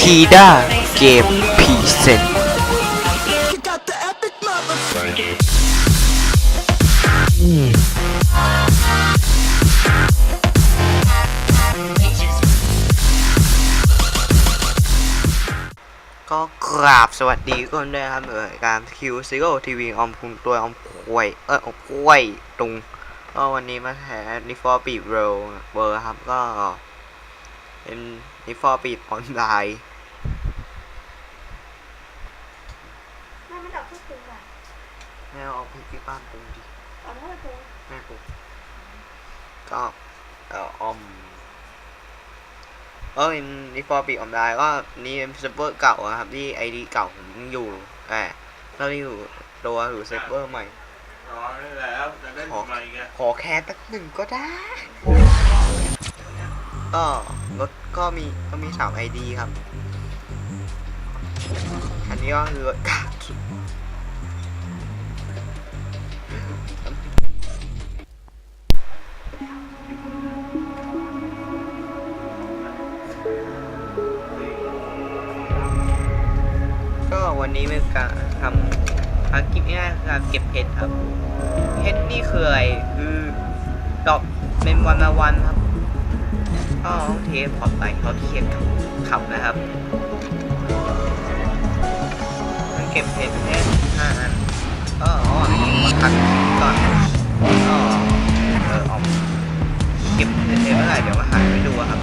ทีด้าเกมพีเซนก็กราบสวัสดีทุกคนด้วยครับเออการคิวซิโร่ทีวีออมคุงตัวออมควยเออออมควยตรงก็วันนี้มาแถนิฟอร์ปีดเรเวอร์ครับก็เป็น นิฟอร์ปีดออนไลน์ไม่ไม่ดับทุกคืนอะแม่เอาพี่พี่ป้านตรงดิเอาเท่าไหร่ตัวแม่กูก็เออออมเออนิฟอร์ปีดออนไลน์ก็นี่เป็นเซิร์ฟเวอร์เก่าอะครับที่ไอดีเก่าผมยังอยู่อ่าเราอยู่ตัวอยู่เซิร์ฟเวอร์ใหม่อ๋อได้แล้วจะเล่นทำไมแกขอแค่แป๊บหนึ่งก็ได้ ก็รถก็มีก็มีสามไอดีครับ อันนี้ก็คือรถกากสุดก็วันนี้เป็นการทำภารกิจง่ายๆคือการเก็บเพชรครับ เพชรนี่คืออะไรคือดอกเป็นวันละวันครับ ก็ต้อเทสพอร์ตไปเขาเขียนขับนะครับมันเก็บเพชรแค่ห้าอันก็อ๋ออันนี้มาคัดก่อนก็เออออกเก็บเพชรเมื่อไหร่เดี๋ยวมาหาไปดูครับ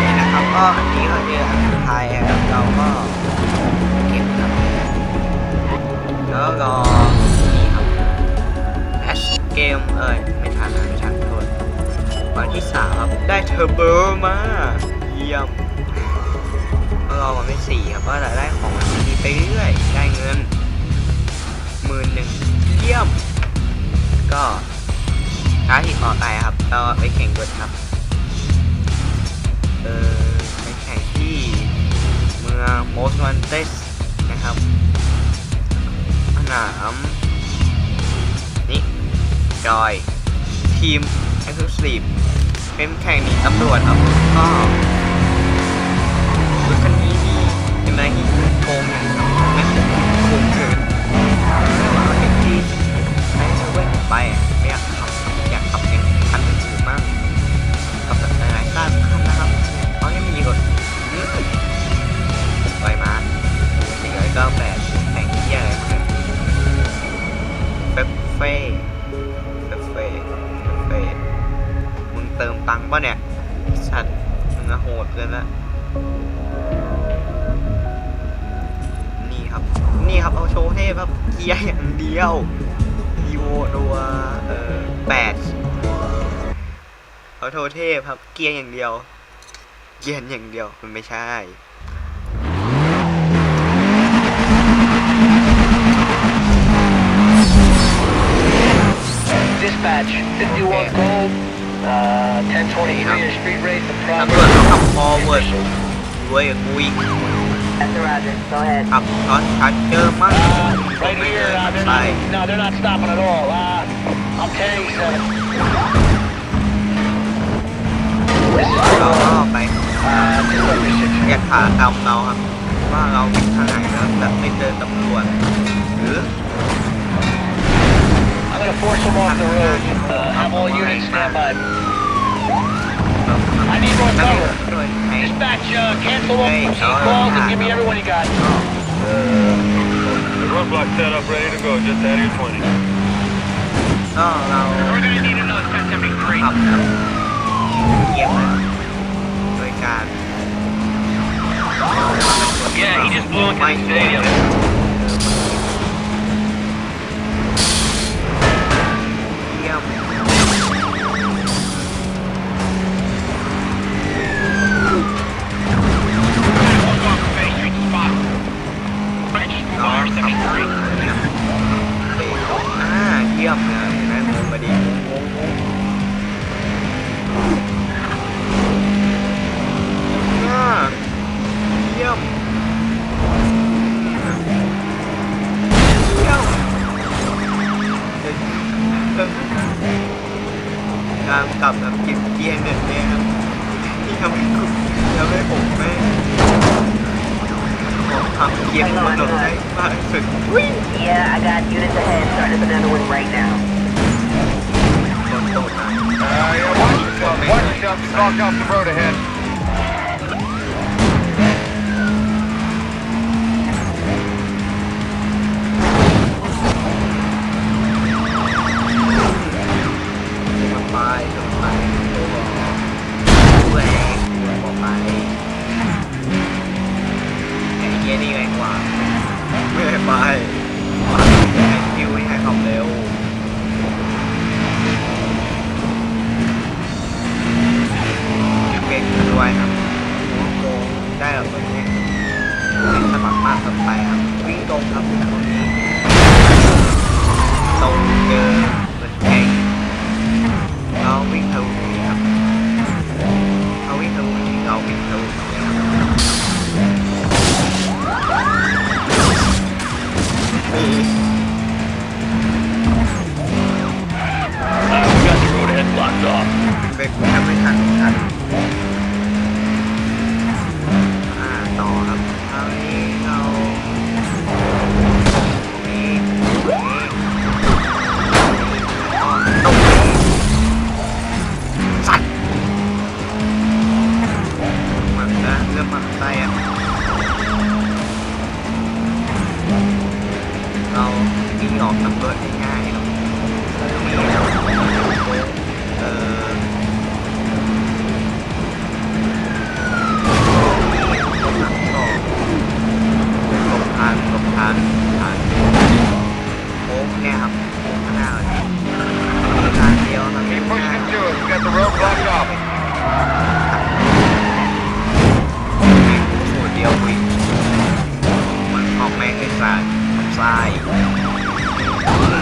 นี่นะครับก็อันนี้ก็เจออันสุดท้ายครับเราก็เก็บครับแล้วก็นี่ครับแฮชเกมเอ้ยไม่ทันนะไม่ทัน วันที่สามครับได้เทอร์โบมาเยี่ยมเราวันที่สี่ครับก็ได้ของดีไปเรื่อยได้เงินหมื่นหนึ่งเยี่ยม ก็ท้าที่ออไปครับก็ไปแข่งรถครับ เออไปแข่งที่เมือง Most Wanted นะครับสนามนี่จอยทีม e x c l u s i v e เป็นแข่งหนีตำรวจครับก็รถคันนี้ดีเป็นไรที่โกงอย่างครับไม่คุ้มคุ้มเกินเห็นที่ใช้เว้ยไปไม่อยากขับอยากขับอย่างคันอื่นมากขับแบบหลายๆคันนะครับเพราะยังมีรถอืมไปมาสี่ร้อยเก้าแปด ตังค์ป่ะเนี่ยสัตว์มึงอะโหดเกินละนี่ครับ นี่ครับเอาโชว์เทพครับเกียร์อย่างเดียวอีโวตัวเอ่อแปดเอาโชว์เทพครับ เกียร์อย่างเดียว เกียร์อย่างเดียวมันไม่ใช่ Dispatch, 51 Gold, uh, 1023 Yeah. your street race, the ตำรวจต้องขับฟอร์เวิร์ดรวยกับกูอีก That's the Roger. Go ahead. ขับตอนชัดเจอมาก Uh, right here, uh, they're ไป not, no, they're not stopping at all. Uh, I'm 1087. This is เรา Bravo. ก็ไป Uh, Discovery 6. อยากหาตามเราครับว่าเราเป็นทางไหนแล้วแบบไม่เจอตำรวจหรือ I'm gonna force them off the road. Stand by. เรา I need more นั่ง cover. ด้วยไหม Dispatch, uh, cancel all Hey, routine oh, calls and yeah. give me everyone you got. The roadblock set up, ready to go, just add your 20. ก็เรา We're gonna need another 1073. ขับแบบเยี่ยมเลยโดยการ Yeah, he just blew into ไม่ the stadium. เอ่าเยี่ยมเลยเห็นไหมงงมาดี อกแม่งไอ้สารทำทราย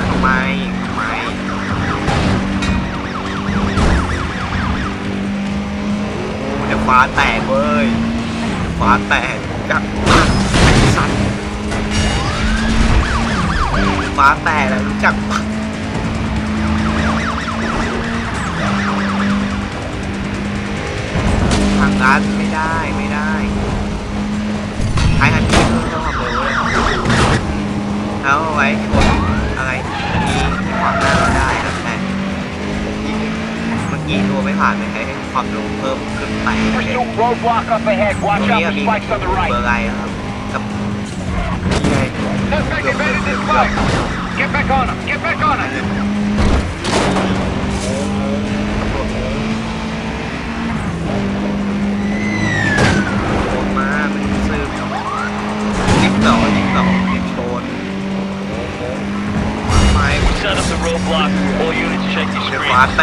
ทำไมทำไมเดี๋ยวฟ้าแตกเว้ยฟ้าแตกกับสัตว์ฟ้าแตกแล้วรู้จักปะทางการไม่ได้ไม่ได้ใช้คันนี้เพิ่มความเร็วเลยครับ แล้วเอาไว้ชนอะไรมีที่ขวางหน้าเราได้ครับแต่เมื่อกี้ตัวไม่ผ่านเลยให้ความเร็วเพิ่มขึ้นไปโอเค Pursuit roadblock up ahead. ตรง Watch นี้ out ก็ for มี spikes on the เบอ right. ร์อะไรครับกับนี่ไง Suspect evaded this spike. Get back on him. Get back on him. าร์ทแต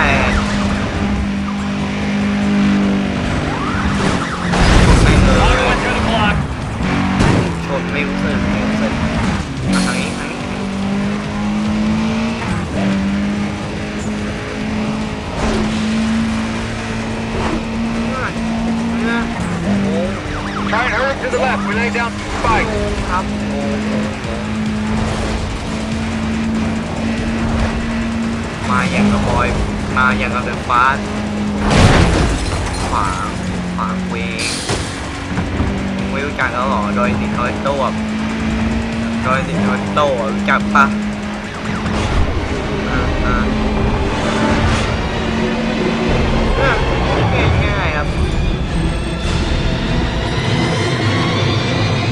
อย่างกระบอย มาอย่างกระเดินฟ้าขวางขวางเวงไม่รู้จักแล้วเหรอโดยติดโดยโต้อะโดยติดโดยโต้อะรู้จักปะอ่าอ่าอะง่ายๆครับ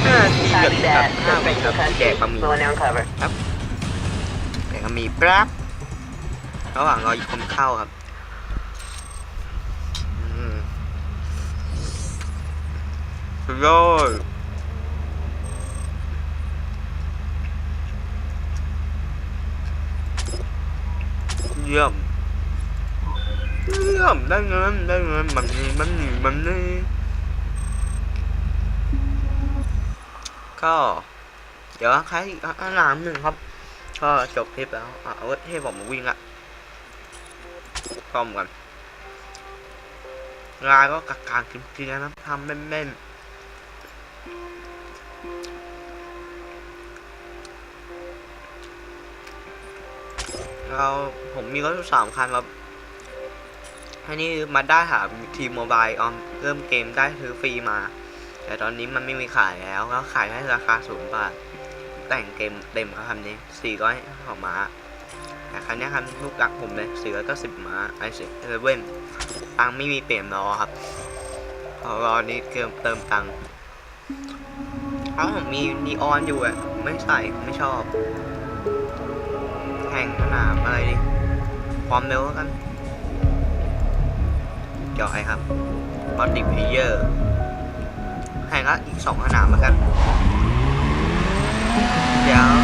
ห้าทีกับ Copy กับ that. ห้าไป Suspect ครับ in แจก custody. บะหมี่ Slowing down cover. แจกบะหมี่แป๊บ ระหว่างรออีกคนเข้าครับอืมสุดยอดเยี่ยมเยี่ยมได้เงินได้เงินมันนี่มันนี่มันนี่ก็ เดี๋ยวใครอีกอะน้ำหนึ่งครับ ก็จบคลิปแล้วเอาไว้ให้ผมมาวิ่งละ ซ่อมกันลายก็กักกางจริงๆนะทำแม่นๆเราผมมีรถสามคันครับอันนี้มาได้หาทีมโมบายออมเริ่มเกมได้ซื้อฟรีมา แต่ตอนนี้มันไม่มีขายแล้วแล้วขายให้ราคาศูนย์บาทแต่งเกมเต็มครับคันนี้สี่ร้อยหอม้า แต่คันนี้คันลูกรักผมเลยสี่ร้อยเก้าสิบม้าไอซิเอเว่นตังไม่มีเปลี่ยนล้อครับพราะรอนี้เติมเติมตังค์เอ้ามีนีออนอยู่อะไม่ใส่ไม่ชอบแข่งสนามอะไรดิความเร็วกันเกี่ยวใครครับบอลดิเพเยอร์แข่งละอีกสองสนามแล้วกันเดี๋ยว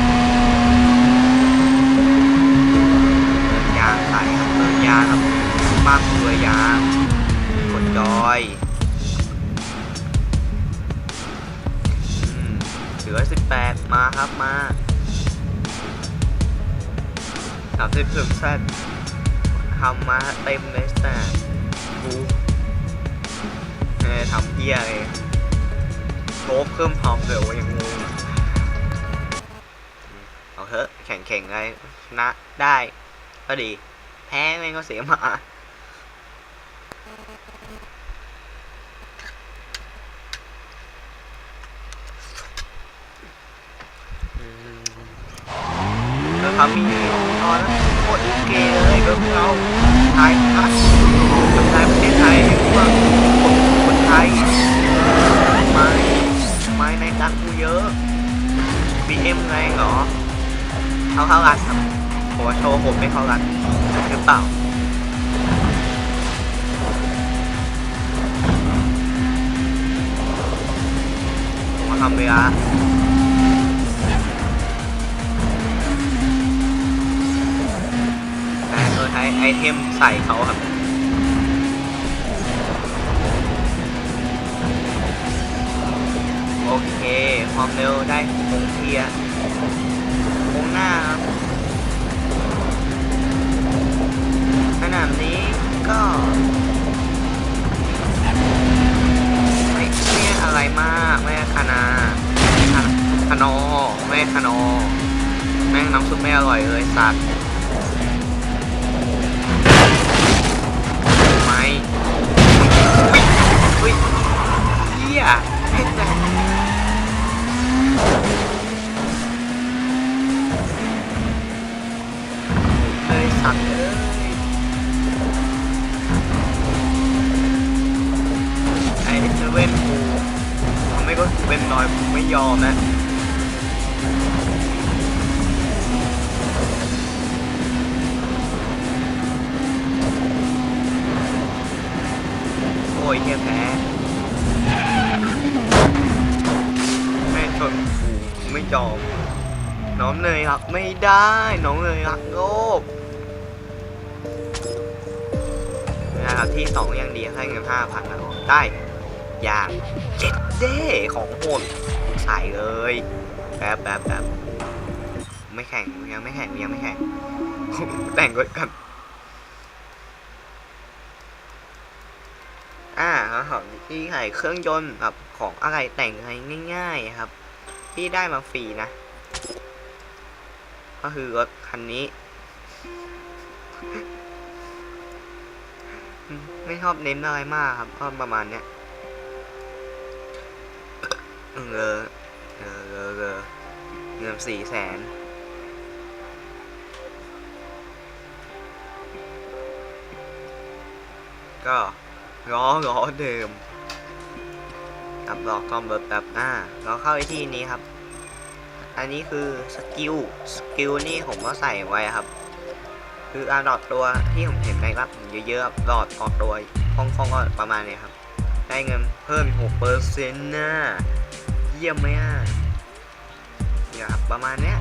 เปิดยางใส่ครับเปิดยาครับมากตัวยางกดจอยเหลือสิบแปดมาครับมาสามสิบถึงแซดทำมาเต็มเลยแต่กูเออทำเพี้ยเลยโชคเพิ่มความเร็วยังงงเอาเถอะแข่งๆไงชนะได้ก็ดี พ้แม่งก็เสียหมาอืมแล้วเขามีตอนโคตรเกเลยก็เราไทยทัชคนไทยประเทศไทยว่าคนคนไทยไม่ไม่ในตังกูเยอะ BM ไงเหรอเขาเข้ารัดครับผมว่าโชว์ผมไม่เข้ารัดห รือเปล่า ผมว่าทำเวลาแต่โดยใช้ไอเทมใส่เขาครับโอเค ความเร็วได้คงเที่อะคงหน้าครับ นามนี้ก็ไม่ไม่อะไรมากไม่คานาคาคานอไม่คานอแม่งน้ำซุปไม่อร่อยเลยสัตว์ไม่อุ้ยอุ้ยเหี้ยเห็นแต่ ไม่ได้น้องเนยรักโลกนะครับที่สองยังดีให้เงินห้าพันนะได้อย่างเจ็ดเด้ของโหดใส่เลยแบบแบบแบบไม่แข่งยังไม่แข่งยังไม่แข่งแต่งรถกันอ่าครับผมที่ขายเครื่องยนต์กับของอะไรแต่งอะไรง่าย ๆ ครับ ที่ได้มาฟรีนะ ก็คือรถคันนี้ ไม่ชอบเน้นอะไรมากครับก็ประมาณเนี้ยเออเออเออเออเออเงินสี่แสนก็ล้อล้อเดิมกับดอกคอมเบิร์แบบหน้าเราเข้าไปที่นี้ครับ อันนี้คือสกิล สกิลนี่ผมก็ใส่ไว้ครับ คืออาดอดตัวที่ผมเห็นในรับเยอะๆดอดออกตัวคล่องๆก็ประมาณนี้ครับ ได้เงินเพิ่มหกเปอร์เซ็นต์นะเยี่ยมไหมอะเนี่ยครับประมาณเนี้ย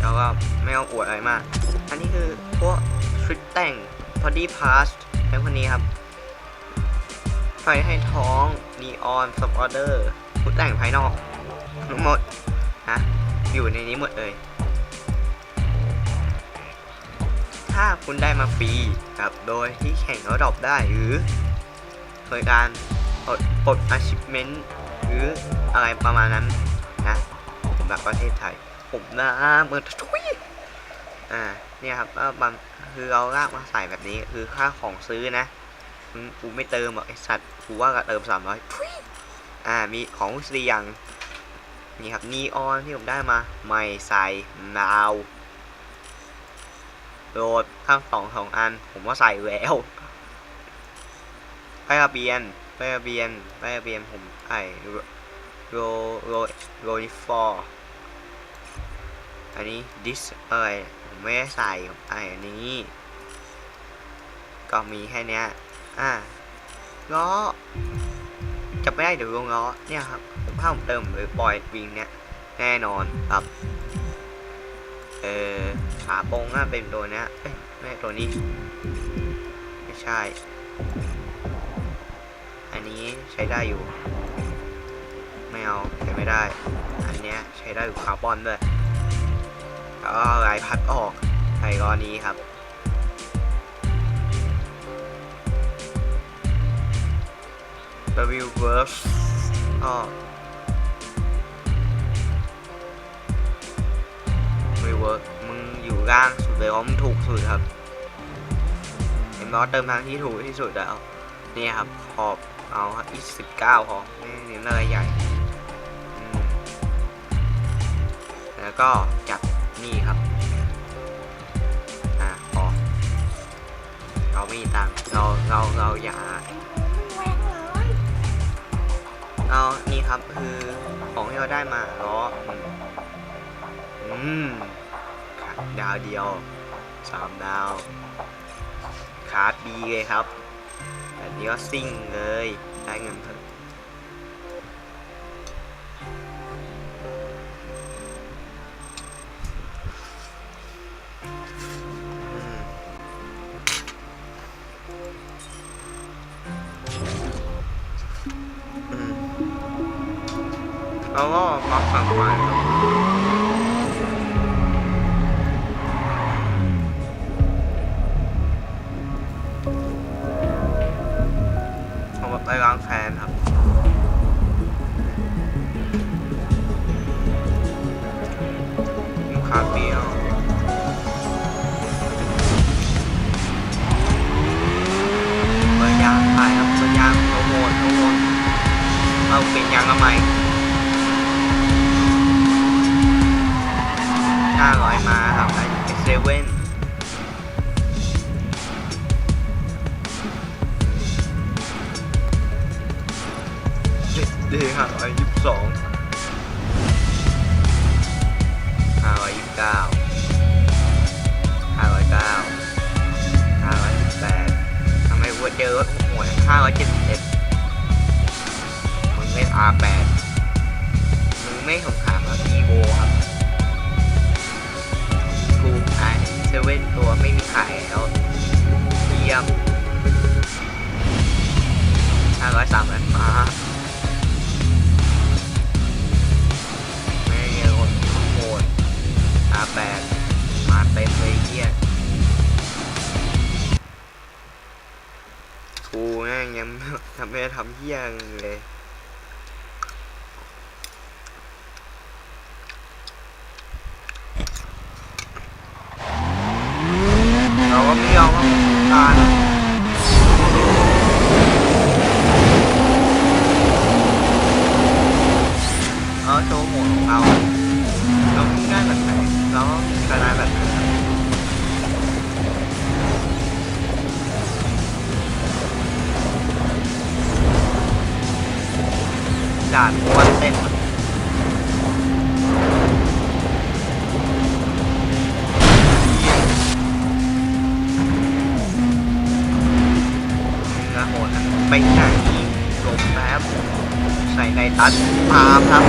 แล้วก็ไม่เอาอวดอะไรมาก อันนี้คือพวกชุดแต่ง body pass เป็นคนนี้ครับไฟให้ท้องนีออนสปอร์เดอร์ชุดแต่งภายนอก ทั้งหมดนะอยู่ในนี้หมดเลย ถ้าคุณได้มาฟรีกับโดยที่แข่งแล้วดรอปได้หรือโดยการปลดปลด achievement หรืออะไรประมาณนั้นนะผมแบบประเทศไทย ผมนะเมื่อทุยอ่าเนี่ยครับก็บันคือเราลากมาใส่แบบนี้คือค่าของซื้อนะมึงกูไม่เติมหรอกไอสัตว์กูว่าก็เติมสามร้อยอ่ามีของสีอย่าง นี่ครับนีออนที่ผมได้มาไม่ใส่นาวโหลดข้างสองสองอัน ผมว่าใส่แล้วป้ายทะเบียนป้ายทะเบียนป้ายทะเบียนผมไอโรโรโรนิฟอร์อันนี้ this เอ้ยผมไม่ได้ใส่ไออันนี้ ก็มีแค่เนี้ยอ่าล้อ จะไม่ได้เดี๋ยวลงล้อเนี่ยครับถ้าผมเติมหรือปล่อยวิงเนี่ยแน่นอนครับ เออขาโปงน่าเป็นตัวเนี้ยไม่ตัวนี้ ไม่ใช่ อันนี้ใช้ได้อยู่ ไม่เอาใช้ไม่ได้ อันเนี้ยใช้ได้อยู่คาร์บอนด้วยแล้วก็ลายพัดออกใส่ก้อนนี้ครับ W Verse ก็ไม่เวิร์กมึงอยู่ล่างสุดเลยเพราะมึงถูกสุดครับเห็นบอสเติมทางที่ถูกที่สุดแล้วนี่ครับ ขอบเอาอีกสิบเก้าพอไม่เน้นอะไรใหญ่ แล้วก็จับนี่ครับอะพอเราไม่มีตังเราเราเราอย่า ครับ คือของที่เราได้มาล้ออืมดาวเดียวสามดาวคาร์ดดีเลยครับแบบนี้ก็ซิ่งเลยได้เงินเถอ ก็พักฝั่งขวาครับ ไม่สงขามกับ Evo ครับกูไอเซเว่นตัวไม่มีขายแล้วเยี่ยมห้าร้อยสามพันมาไม่เงี้ยคนโหด R8 มาเต็มเลยเฮียกูแม่งยังทำไม่ได้ทำเฮียงเลย ด่านวันเต้นนะโหนไปไหนลมแป๊บใส่ในตัดปามครับ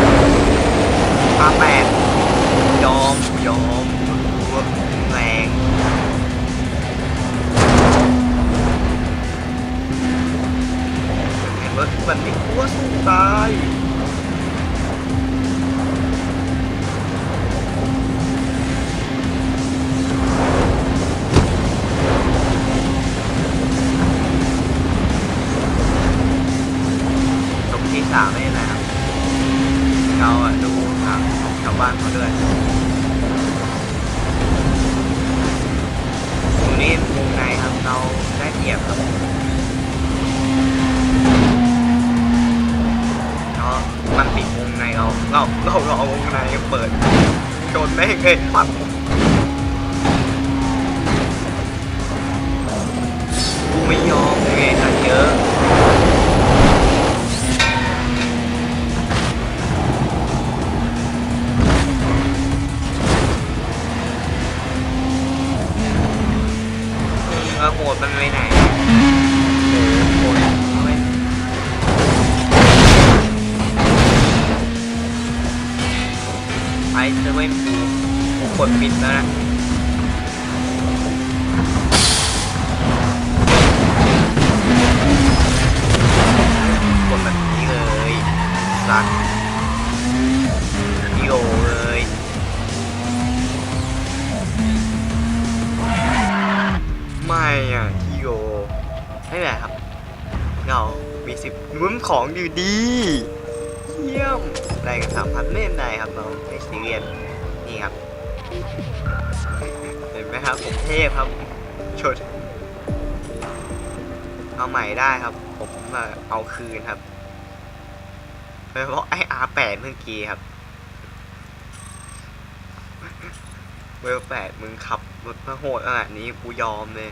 ปาแปดยอมยอมแรงเห็นว่ามันม่กลัวสู้ตาย เออโหดมันไปไหนโอ้โหโหดไม่ไปเซเว่นกูกูกดปิดแล้วนะกดแบบนี้เลยสัตว์ อะฮิโอไม่เป็นไรครับเรามีสิบลุ้นของอยู่ดีเยี่ยมได้กันสามพันไม่เป็นไรครับเราไม่ซีเรียสนี่ครับเห็นไหมครับผมเทพครับชดเอาใหม่ได้ครับ ผมมาเอาคืนครับเฉพาะไอ้ R8 เมื่อกี้ครับเวลแปดมึงขับรถมาโหดขนาดนี้กูยอมเลย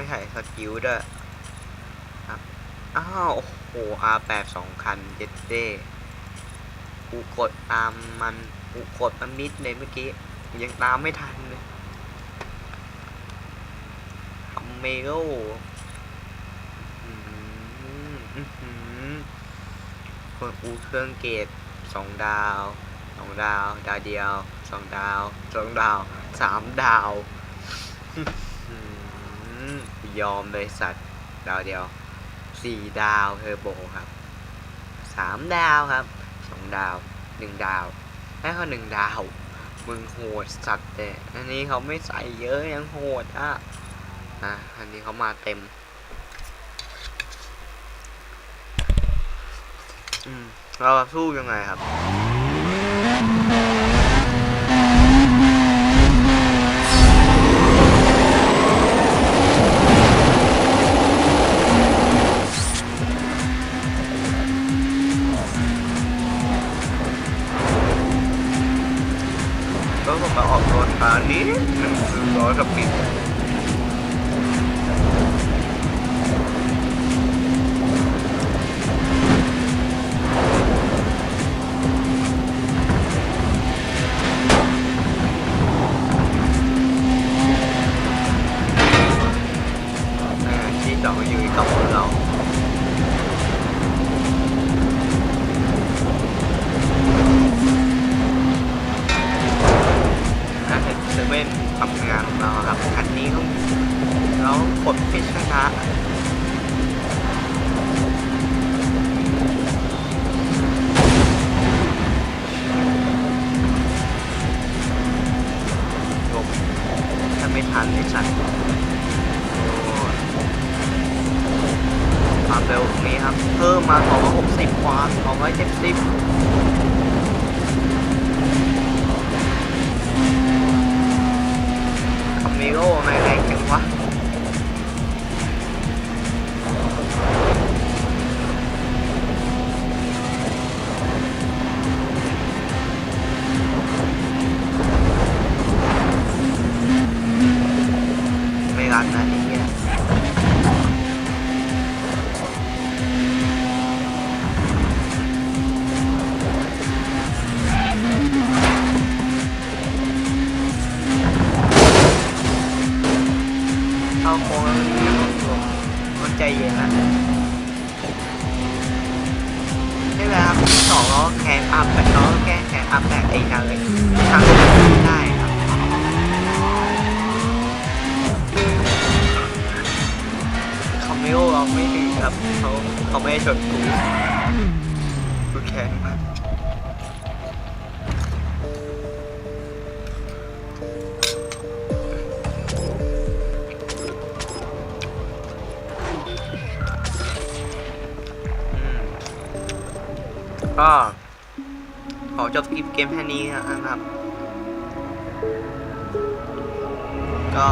ไม่ใช่สกิลด้วยอ้าวโอ้โห R8 สองคันเจ็ดเด้กูกดตามมันกูกดมันมิดเลยเมื่อกี้ ยังตามไม่ทันเลยทำเมโลอืมอื้อหือคนอูเครื่องเกตสองดาวสองดาว ดาวเดียวสองดาวสองดาวสามดาว ยอมเลยสัตว์ดาวเดียวสี่ดาวเทอร์โบครับสามดาวครับสองดาวหนึ่งดาวแล้วก็หนึ่งดาวมึงโหดสัตว์แต่อันนี้เขาไม่ใส่เยอะยังโหดอะอะอันนี้เขามาเต็ม อืมเราสู้ยังไงครับ มาออกรถทางนี้หนึ่งร้อยกับปิ เร็วตรงนี้ครับ เพิ่มมา 260 ความ 270คาเมโร่ไม่แรงจังวะ ใจเย็นนะใช่ไหมครับสองล้อแขนอัพแต่ล้อแก้แขนอัพแต่ไอ้ทางเลยทางได้ครับคาเมโอเราไม่ดีครับเขาเขาไม่ได้ชนกูกูแข็งมาก ก็ ขอจบคลิปเกมแค่นี้นะครับ ก็